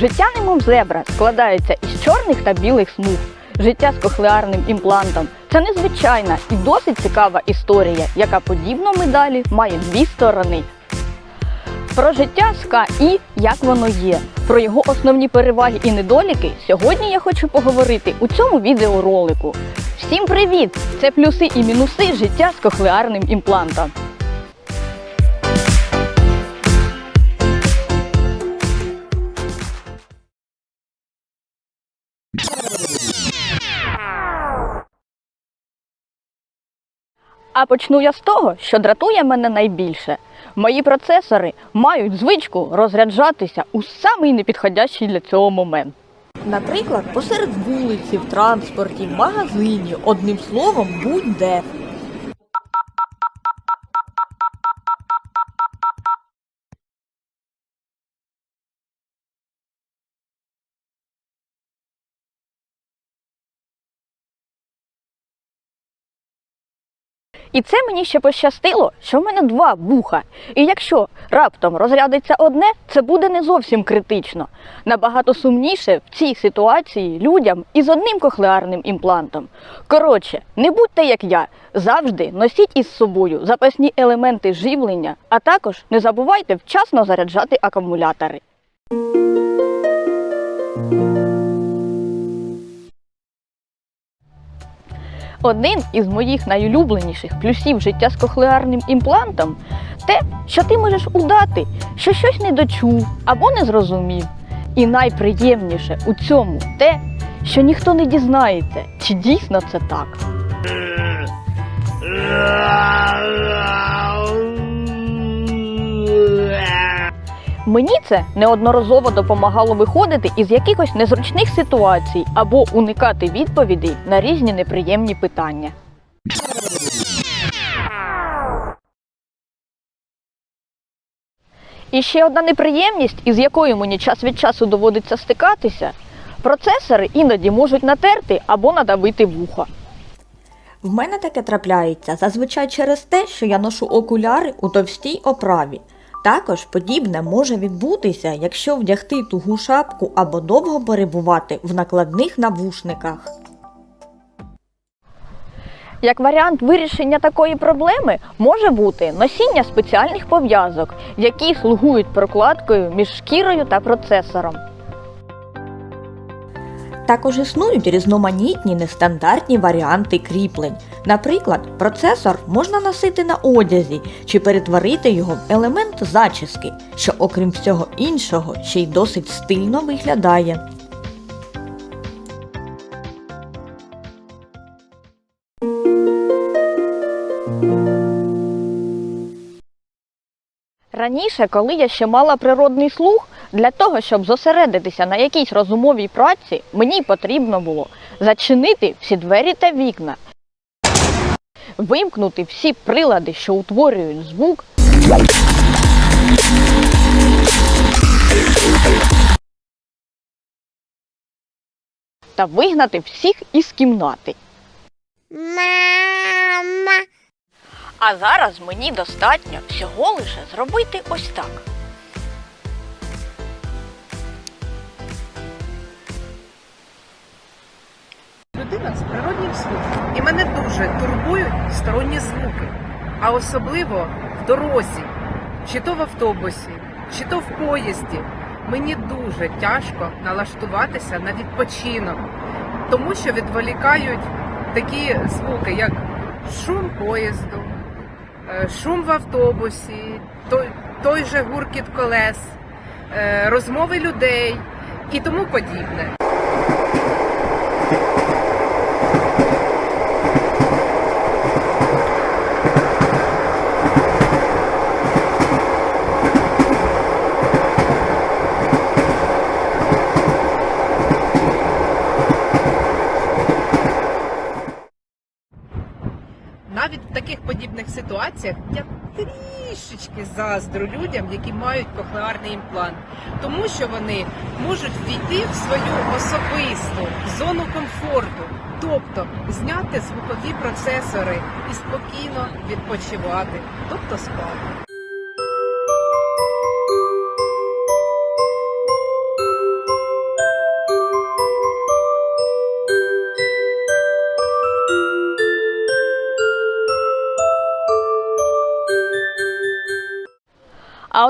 Життя немов зебра складається із чорних та білих смуг. Життя з кохлеарним імплантом це незвичайна і досить цікава історія, яка подібно медалі має дві сторони. Про життя з КІ, як воно є, про його основні переваги і недоліки сьогодні я хочу поговорити у цьому відеоролику. Всім привіт! Це плюси і мінуси життя з кохлеарним імплантом. А почну я з того, що дратує мене найбільше. Мої процесори мають звичку розряджатися у самий непідходящий для цього момент. Наприклад, посеред вулиці, в транспорті, в магазині, одним словом, будь-де. І це мені ще пощастило, що в мене два вуха. І якщо раптом розрядиться одне, це буде не зовсім критично. Набагато сумніше в цій ситуації людям із одним кохлеарним імплантом. Коротше, не будьте як я. Завжди носіть із собою запасні елементи живлення, а також не забувайте вчасно заряджати акумулятори. Один із моїх найулюбленіших плюсів життя з кохлеарним імплантом те, що ти можеш удати, що щось не дочув або не зрозумів. І найприємніше у цьому те, що ніхто не дізнається, чи дійсно це так. Мені це неодноразово допомагало виходити із якихось незручних ситуацій або уникати відповідей на різні неприємні питання. І ще одна неприємність, із якою мені час від часу доводиться стикатися, процесори іноді можуть натерти або надавити вуха. В мене таке трапляється зазвичай через те, що я ношу окуляри у товстій оправі. Також подібне може відбутися, якщо вдягти тугу шапку або довго перебувати в накладних навушниках. Як варіант вирішення такої проблеми може бути носіння спеціальних пов'язок, які слугують прокладкою між шкірою та процесором. Також існують різноманітні нестандартні варіанти кріплень. Наприклад, процесор можна носити на одязі чи перетворити його в елемент зачіски, що, окрім всього іншого, ще й досить стильно виглядає. Раніше, коли я ще мала природний слух, для того, щоб зосередитися на якійсь розумовій праці, мені потрібно було зачинити всі двері та вікна, вимкнути всі прилади, що утворюють звук, та вигнати всіх із кімнати. Мама. А зараз мені достатньо всього лише зробити ось так. людина з природнім слухом. І мене дуже турбують сторонні звуки, а особливо в дорозі, чи то в автобусі, чи то в поїзді. Мені дуже тяжко налаштуватися на відпочинок, тому що відволікають такі звуки, як шум поїзду, е, шум в автобусі, той, той же гуркіт колес, е, розмови людей і тому подібне. Навіть в таких подібних ситуаціях я трішечки заздрю людям, які мають кохлеарний імплант, тому що вони можуть війти в свою особисту зону комфорту, тобто зняти звукові процесори і спокійно відпочивати, тобто спати.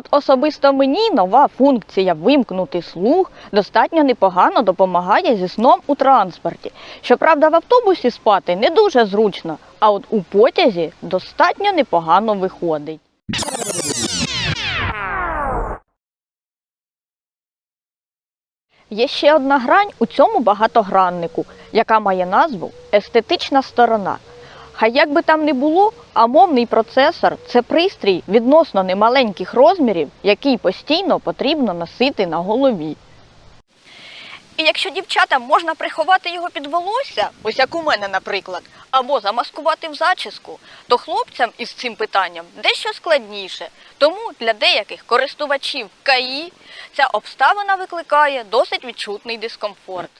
От особисто мені нова функція вимкнути слух достатньо непогано допомагає зі сном у транспорті. Щоправда, в автобусі спати не дуже зручно, а от у потязі достатньо непогано виходить. Є ще одна грань у цьому багатограннику, яка має назву естетична сторона. Хай як би там не було, а мовний процесор це пристрій відносно немаленьких розмірів, який постійно потрібно носити на голові. І якщо дівчатам можна приховати його під волосся, ось як у мене, наприклад, або замаскувати в зачіску, то хлопцям із цим питанням дещо складніше. Тому для деяких користувачів КАІ ця обставина викликає досить відчутний дискомфорт.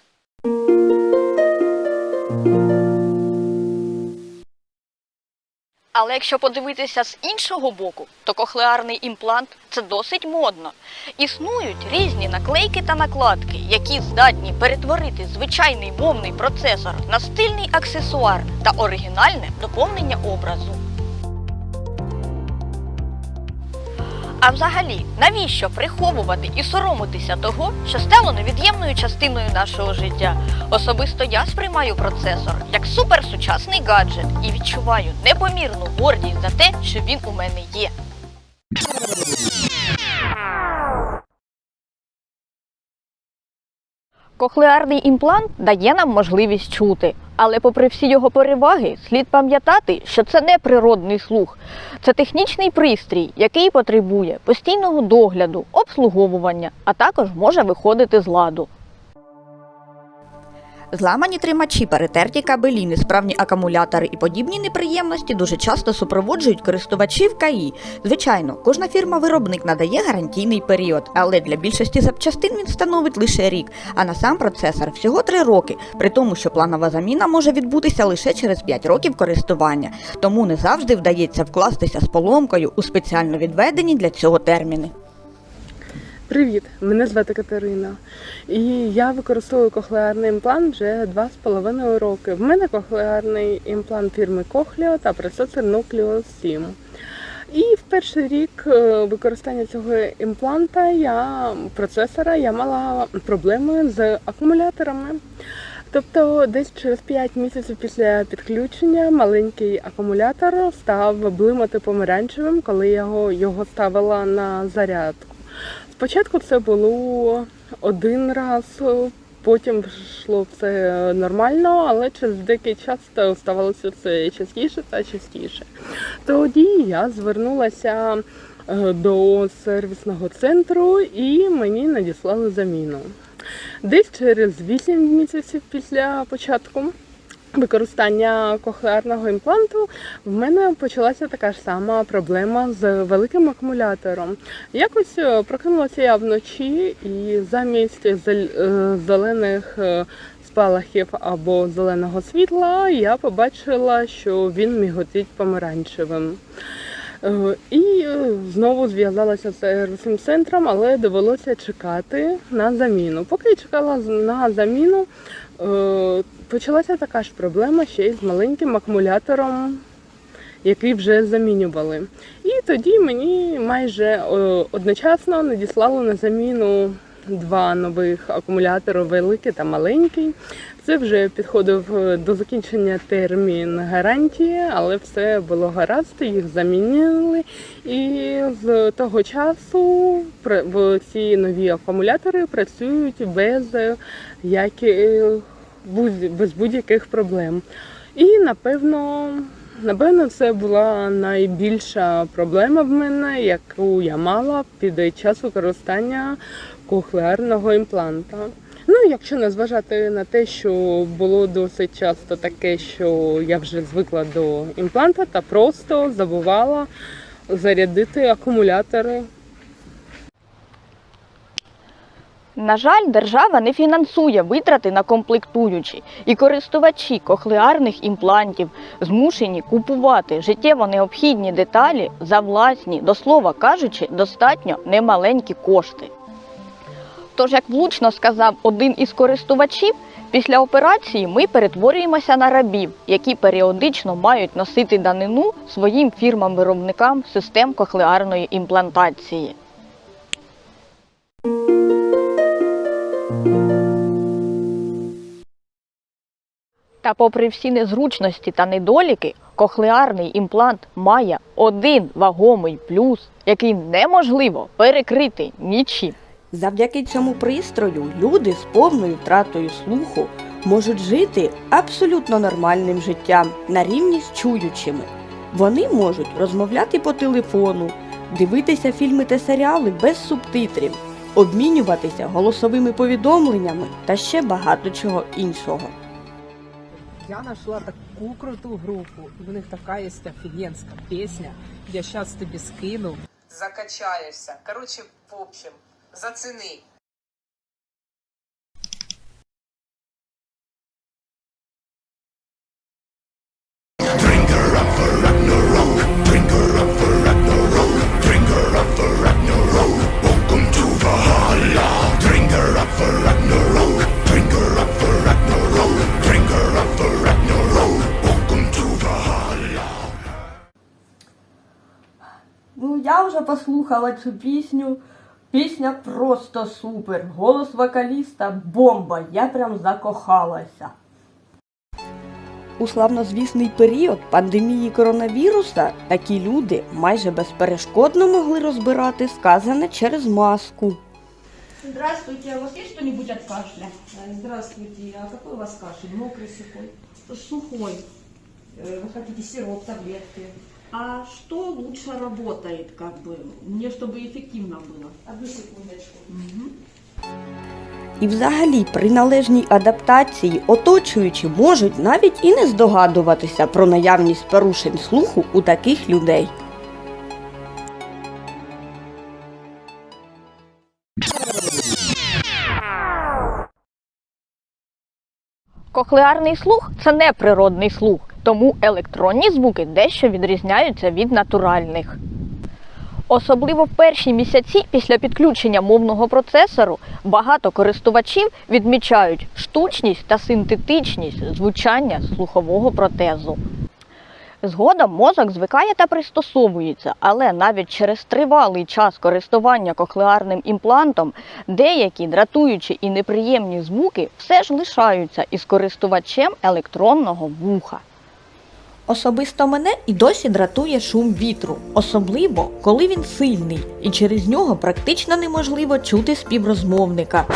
Але якщо подивитися з іншого боку, то кохлеарний імплант це досить модно. Існують різні наклейки та накладки, які здатні перетворити звичайний мовний процесор на стильний аксесуар та оригінальне доповнення образу. А взагалі, навіщо приховувати і соромитися того, що стало невід'ємною частиною нашого життя? Особисто я сприймаю процесор як суперсучасний гаджет і відчуваю непомірну гордість за те, що він у мене є. Кохлеарний імплант дає нам можливість чути, але попри всі його переваги, слід пам'ятати, що це не природний слух. Це технічний пристрій, який потребує постійного догляду, обслуговування, а також може виходити з ладу. Зламані тримачі, перетерті кабелі, несправні акумулятори і подібні неприємності дуже часто супроводжують користувачів КАІ. Звичайно, кожна фірма-виробник надає гарантійний період, але для більшості запчастин він становить лише рік, а на сам процесор всього 3 роки, при тому, що планова заміна може відбутися лише через 5 років користування. Тому не завжди вдається вкластися з поломкою у спеціально відведені для цього терміни. Привіт, мене звати Катерина. І я використовую кохлеарний імплант вже два з половиною роки. В мене кохлеарний імплант фірми Cochlear та процесор Nucleus 7. І в перший рік е, використання цього імпланта я процесора я мала проблеми з акумуляторами. Тобто десь через 5 місяців після підключення маленький акумулятор став блимати помаранчевим, коли я його, його ставила на зарядку. Спочатку це було один раз, потім йшло все нормально, але через деякий час ставалося це частіше та частіше. Тоді я звернулася е, до сервісного центру і мені надіслали заміну. Десь через 8 місяців після початку використання кохлеарного імпланту в мене почалася така ж сама проблема з великим акумулятором. Якось е, прокинулася я вночі і замість е, зелених е, спалахів або зеленого світла я побачила, що він міготить помаранчевим. І знову зв'язалася з сервісним центром, але довелося чекати на заміну. Поки я чекала на заміну, почалася така ж проблема ще й з маленьким акумулятором, який вже замінювали. І тоді мені майже е, одночасно надіслали на заміну два нових акумулятори, великий та маленький. Це вже підходив е, до закінчення термін гарантії, але все було гаразд, їх замінили. І з того часу ці нові акумулятори працюють без е, яких без будь-яких проблем. І напевно, напевно, це була найбільша проблема в мене, яку я мала під час використання кохлеарного імпланта. Ну, якщо не зважати на те, що було досить часто таке, що я вже звикла до імпланта та просто забувала зарядити акумулятори На жаль, держава не фінансує витрати на комплектуючі, і користувачі кохлеарних імплантів змушені купувати життєво необхідні деталі за власні, до слова кажучи, достатньо немаленькі кошти. Тож, як влучно сказав один із користувачів, після операції ми перетворюємося на рабів, які періодично мають носити данину своїм фірмам-виробникам систем кохлеарної імплантації. Та, попри всі незручності та недоліки, кохлеарний імплант має один вагомий плюс, який неможливо перекрити нічим. Завдяки цьому пристрою люди з повною втратою слуху можуть жити абсолютно нормальним життям на рівні з чуючими. Вони можуть розмовляти по телефону, дивитися фільми та серіали без субтитрів, обмінюватися голосовими повідомленнями та ще багато чого іншого. Я нашла таку круту групу. У них така є офігенська пісня. Я щас тобі скину. Закачаєшся. Коротше, в общем, зацени. Ну, я вже послухала цю пісню. Пісня просто супер. Голос вокаліста бомба. Я прям закохалася. У славнозвісний період пандемії коронавіруса такі люди майже безперешкодно могли розбирати сказане через маску. Здравствуйте, у вас есть что-нибудь от кашля? Э, Здравствуйте, а какой у вас кашель? Мокрый, сухой? Сухой. Э, Вы хотите сироп, таблетки? А что лучше работает, как бы? Мне, чтобы эффективно было. Одну секундочку. І взагалі при належній адаптації оточуючі можуть навіть і не здогадуватися про наявність порушень слуху у таких людей. Кохлеарний слух це не природний слух, тому електронні звуки дещо відрізняються від натуральних. Особливо в перші місяці після підключення мовного процесору багато користувачів відмічають штучність та синтетичність звучання слухового протезу. Згодом мозок звикає та пристосовується, але навіть через тривалий час користування кохлеарним імплантом деякі дратуючі і неприємні звуки все ж лишаються із користувачем електронного вуха. Особисто мене і досі дратує шум вітру, особливо коли він сильний, і через нього практично неможливо чути співрозмовника.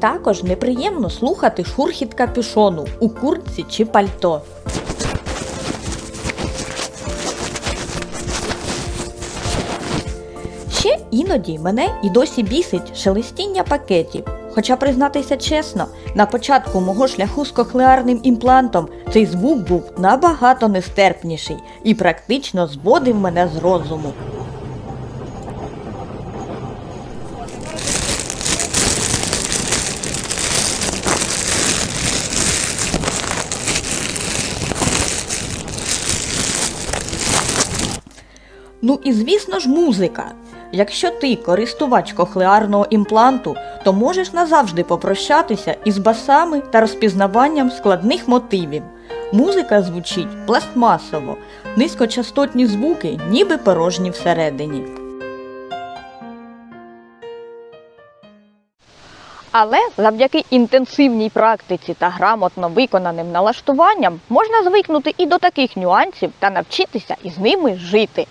Також неприємно слухати шурхіт капюшону у куртці чи пальто. Ще іноді мене і досі бісить шелестіння пакетів. Хоча, признатися чесно, на початку мого шляху з кохлеарним імплантом цей звук був набагато нестерпніший і практично зводив мене з розуму. Ну і звісно ж музика. Якщо ти користувач кохлеарного імпланту, то можеш назавжди попрощатися із басами та розпізнаванням складних мотивів. Музика звучить пластмасово, низькочастотні звуки, ніби порожні всередині. Але завдяки інтенсивній практиці та грамотно виконаним налаштуванням можна звикнути і до таких нюансів та навчитися із ними жити.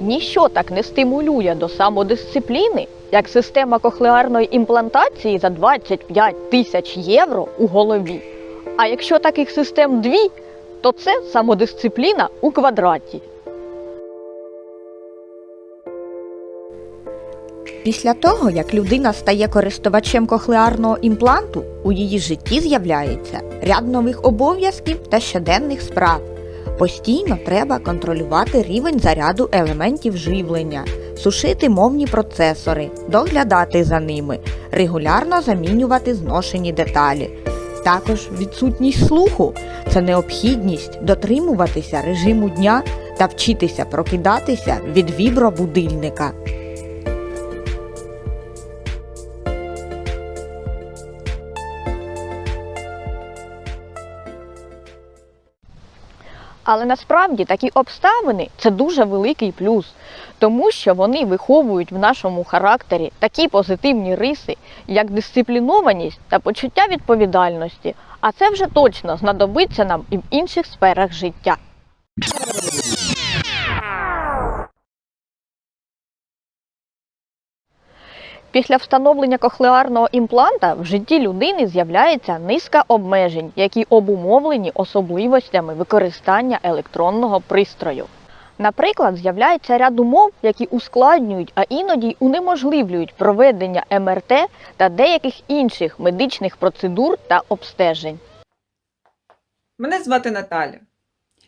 Ніщо так не стимулює до самодисципліни, як система кохлеарної імплантації за 25 тисяч євро у голові. А якщо таких систем дві, то це самодисципліна у квадраті. Після того, як людина стає користувачем кохлеарного імпланту, у її житті з'являється ряд нових обов'язків та щоденних справ. Постійно треба контролювати рівень заряду елементів живлення, сушити мовні процесори, доглядати за ними, регулярно замінювати зношені деталі. Також відсутність слуху це необхідність дотримуватися режиму дня та вчитися прокидатися від вібробудильника. Але насправді такі обставини це дуже великий плюс, тому що вони виховують в нашому характері такі позитивні риси, як дисциплінованість та почуття відповідальності. А це вже точно знадобиться нам і в інших сферах життя. Після встановлення кохлеарного імпланта в житті людини з'являється низка обмежень, які обумовлені особливостями використання електронного пристрою. Наприклад, з'являється ряд умов, які ускладнюють, а іноді й унеможливлюють проведення МРТ та деяких інших медичних процедур та обстежень. Мене звати Наталя.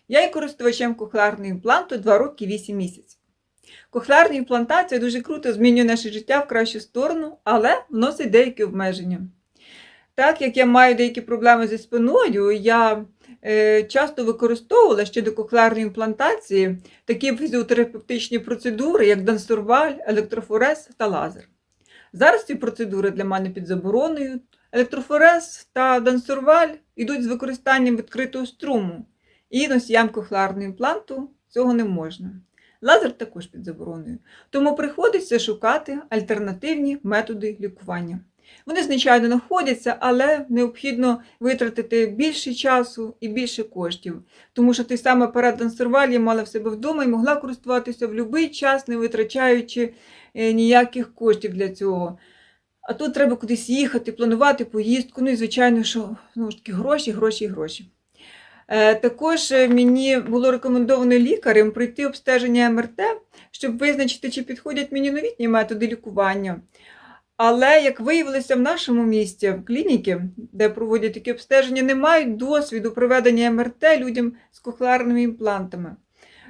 Я є користувачем кохлеарного імпланту 2 роки 8 місяців. Кохлеарна імплантація дуже круто змінює наше життя в кращу сторону, але вносить деякі обмеження. Так як я маю деякі проблеми зі спиною, я е, часто використовувала ще до кохлеарної імплантації такі фізіотерапевтичні процедури, як дансурваль, електрофорез та лазер. Зараз ці процедури для мене під забороною. Електрофорез та дансурваль йдуть з використанням відкритого струму, і носіям кохлеарного імпланту цього не можна. Лазер також під забороною. Тому приходиться шукати альтернативні методи лікування. Вони, звичайно, знаходяться, але необхідно витратити більше часу і більше коштів, тому що той самий апарат Дансерваль я мала в себе вдома і могла користуватися в будь-який час, не витрачаючи е, ніяких коштів для цього. А тут треба кудись їхати, планувати поїздку. Ну і звичайно, що знову ж таки гроші, гроші, гроші. Е, Також е, мені було рекомендовано лікарем пройти обстеження МРТ, щоб визначити, чи підходять мені новітні методи лікування. Але, як виявилося в нашому місті, клініки, де проводять такі обстеження, не мають досвіду проведення МРТ людям з кохлеарними імплантами.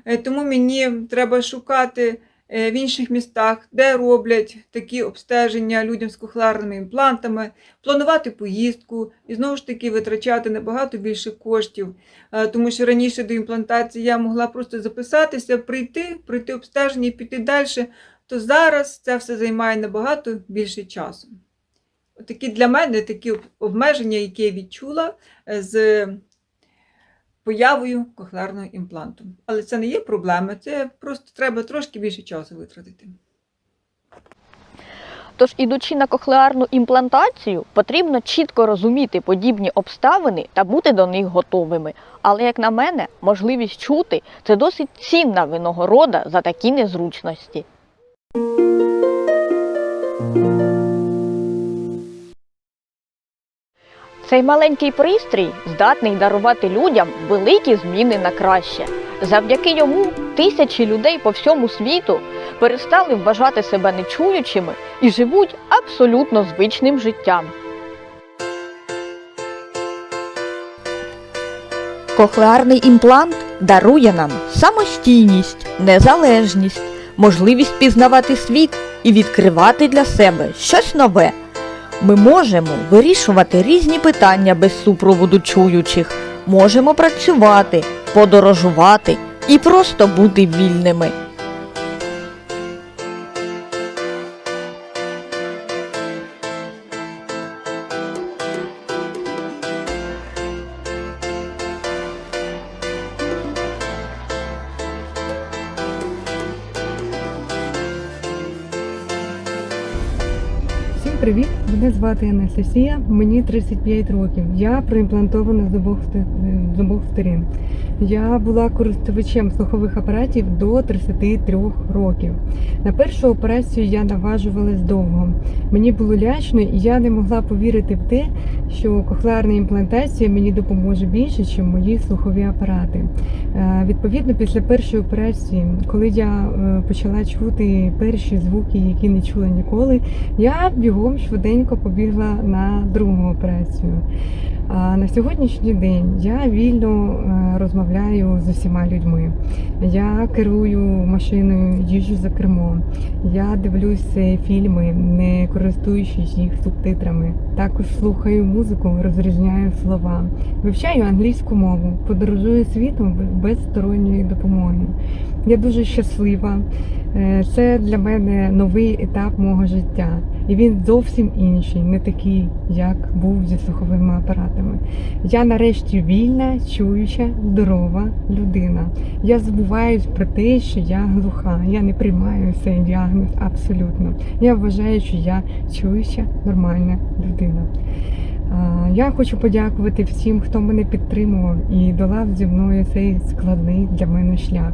Е, Тому мені треба шукати в інших містах, де роблять такі обстеження людям з кохлеарними імплантами, планувати поїздку і знову ж таки витрачати набагато більше коштів. Е, Тому що раніше до імплантації я могла просто записатися, прийти, пройти обстеження і піти далі, то зараз це все займає набагато більше часу. Такі для мене такі обмеження, які я відчула е, з появою кохлеарного імпланту. Але це не є проблема, це просто треба трошки більше часу витратити. Тож, ідучи на кохлеарну імплантацію, потрібно чітко розуміти подібні обставини та бути до них готовими. Але, як на мене, можливість чути це досить цінна винагорода за такі незручності. Цей маленький пристрій здатний дарувати людям великі зміни на краще. Завдяки йому тисячі людей по всьому світу перестали вважати себе нечуючими і живуть абсолютно звичним життям. Кохлеарний імплант дарує нам самостійність, незалежність, можливість пізнавати світ і відкривати для себе щось нове. Ми можемо вирішувати різні питання без супроводу чуючих, можемо працювати, подорожувати і просто бути вільними. Привіт! Мене звати Анастасія, мені 35 років. Я проімплантована з обох, з обох сторін. Я була користувачем слухових апаратів до 33 років. На першу операцію я наважувалась довго. Мені було лячно, і я не могла повірити в те, що кохлеарна імплантація мені допоможе більше, ніж мої слухові апарати. Е, Відповідно, після першої операції, коли я е, почала чути перші звуки, які не чула ніколи, я бігом швиденько побігла на другу операцію. А на сьогоднішній день я вільно е, розмовляю з усіма людьми. Я керую машиною, їжджу за кермом. Я дивлюся фільми, не користуючись їх субтитрами. Також слухаю музику, розрізняю слова. Вивчаю англійську мову, подорожую світом без сторонньої допомоги. Я дуже щаслива. Е, Це для мене новий етап мого життя, і він зовсім інший, не такий, як був зі слуховими апаратами. Я нарешті вільна, чуюча, здорова людина. Я забуваюсь про те, що я глуха. Я не приймаю цей діагноз абсолютно. Я вважаю, що я чуюча, нормальна людина. Я хочу подякувати всім, хто мене підтримував і долав зі мною цей складний для мене шлях.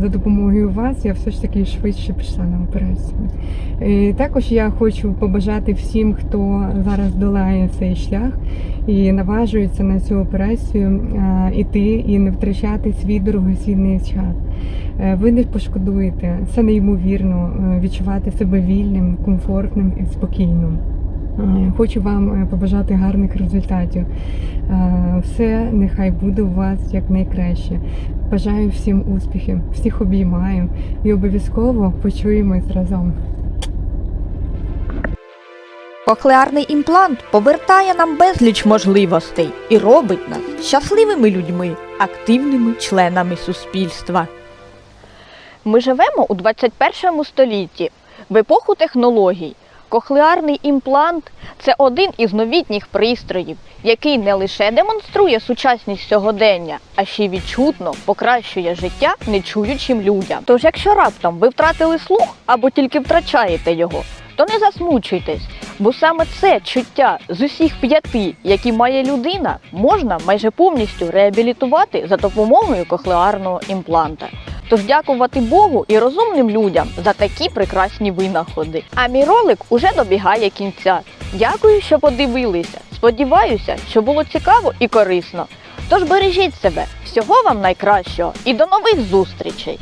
За допомогою вас я все ж таки швидше пішла на операцію. І також я хочу побажати всім, хто зараз долає цей шлях і наважується на цю операцію іти і не втрачати свій дорогоцінний час. Е, Ви не пошкодуєте. Це неймовірно е, відчувати себе вільним, комфортним і спокійним. Е, Хочу вам е, побажати гарних результатів. Е, Все нехай буде у вас як найкраще. Бажаю всім успіхів, всіх обіймаю і обов'язково почуємось разом. Кохлеарний імплант повертає нам безліч можливостей і робить нас щасливими людьми, активними членами суспільства. Ми живемо у 21 столітті, в епоху технологій. Кохлеарний імплант це один із новітніх пристроїв, який не лише демонструє сучасність сьогодення, а ще й відчутно покращує життя нечуючим людям. Тож, якщо раптом ви втратили слух або тільки втрачаєте його, то не засмучуйтесь, бо саме це чуття з усіх п'яти, які має людина, можна майже повністю реабілітувати за допомогою кохлеарного імпланта. Тож дякувати Богу і розумним людям за такі прекрасні винаходи. А мій ролик уже добігає кінця. Дякую, що подивилися. Сподіваюся, що було цікаво і корисно. Тож бережіть себе, всього вам найкращого і до нових зустрічей!